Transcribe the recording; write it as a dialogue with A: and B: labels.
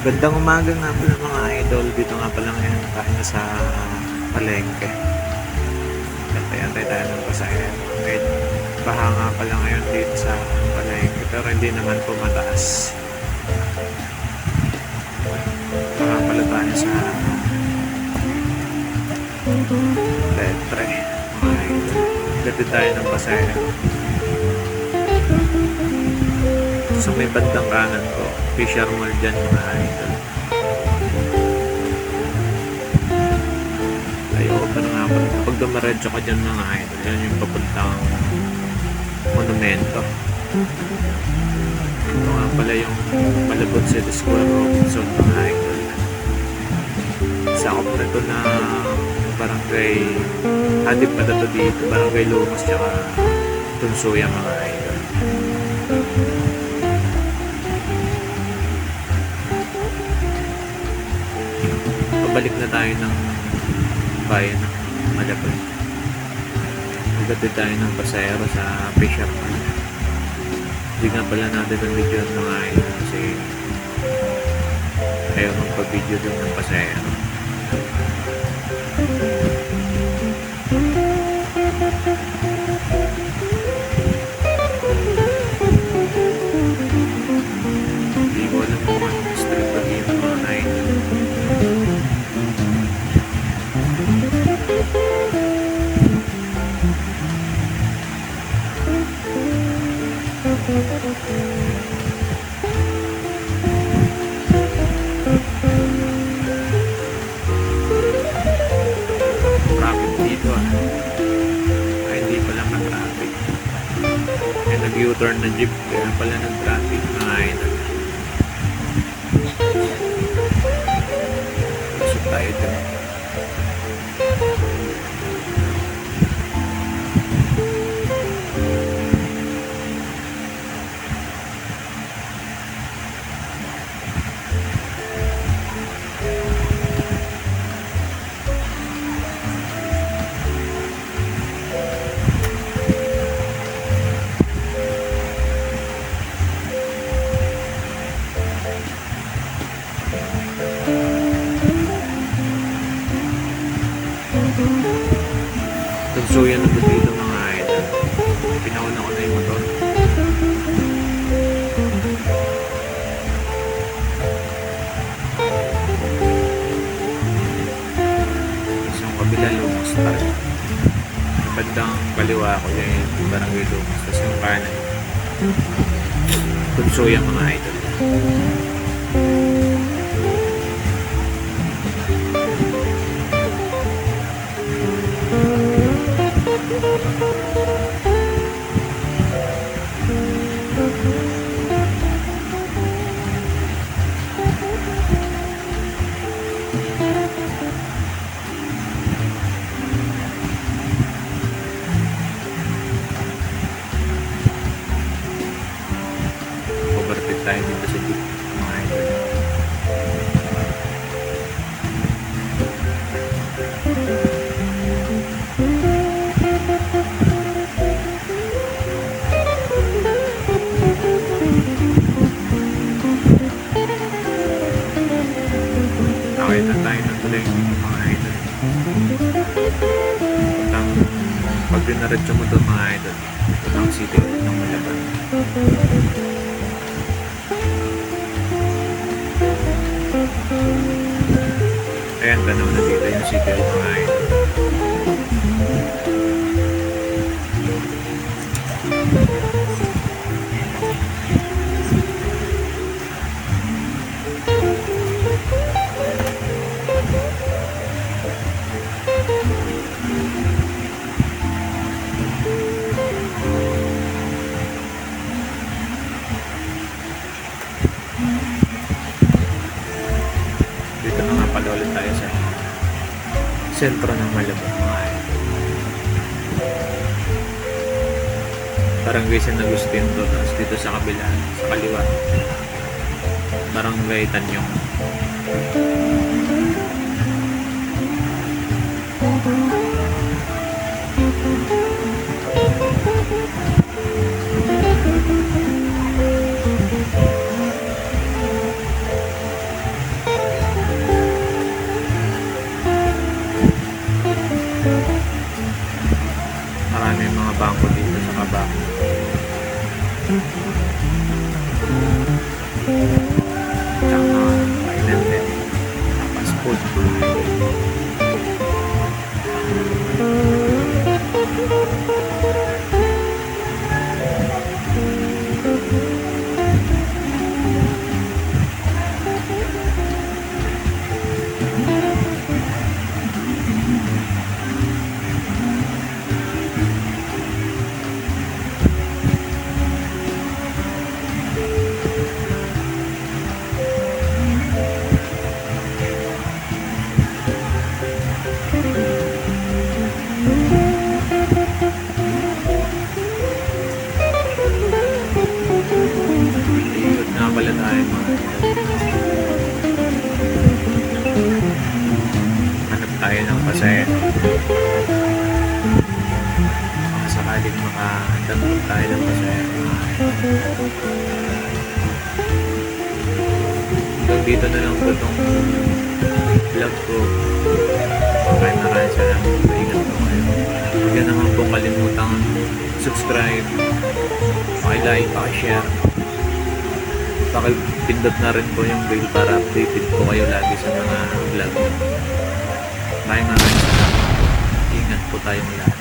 A: Gandang umaga nga pala mga idol. Dito nga pala ngayon tayo sa palengke. Kantay-antay tayo ng pasayan. Medyo baha nga pala ngayon dito sa palengke. Pero hindi naman po mataas. Baha pala tayo sa Letre. Mga idol. Gati tayo ng pasayan. Sa may bandang kanan ko, Fisher Mall dyan mga idol. Ayoko pa na nga pala. Pag dumiretso ka dyan mga idol, yan yung papuntang monumento. Ito nga pala yung Malabon City Square Robinson mga idol. Sakop na to na barangay Hadip pa na to dito, barangay Lumas tsaka Tunsuya mga idol. Pabalik na tayo ng bayan ng Malabon. Magdati tayo ng pasayero sa Fisherman. Hindi nga pala natin ang video ng mga ina kasi ayaw magpa-video doon ng pasayero. Ay, nag-U-turn na jeep. Kaya pala ng traffic mga idol. Lusot tayo dyan. Tunsuyan na to dito mga idol. Pinauna ko na yung motor. Isang kabila lumos pa rin. Bandang kaliwa ko yung barangay lumos. Tapos yung kanan. Tunsuyan mga idol. Overtake tayo dito pag dinaretso mo doon mga idol, ang city ulit ng Malaban. Ayan, tanaw na dito yung city ulit mga idol. Dito ulit tayo sa sentro ng Malabon mga. Barangay San Agustin to, tapos dito sa kabila, sa kaliwa. Barangay Tanyong. po dito sa kaba. Makadampot tayo ng pasahero. Hanggang dito na lang po itong vlog ko. Maraming maraming salamat po. Ingat po kayo. Huwag yan naman po kalimutang subscribe, paki-like, paki-share. Pakipindot na rin po yung bell para updated po kayo lagi sa mga vlog. Maraming maraming salamat. Ingat po tayong lahat.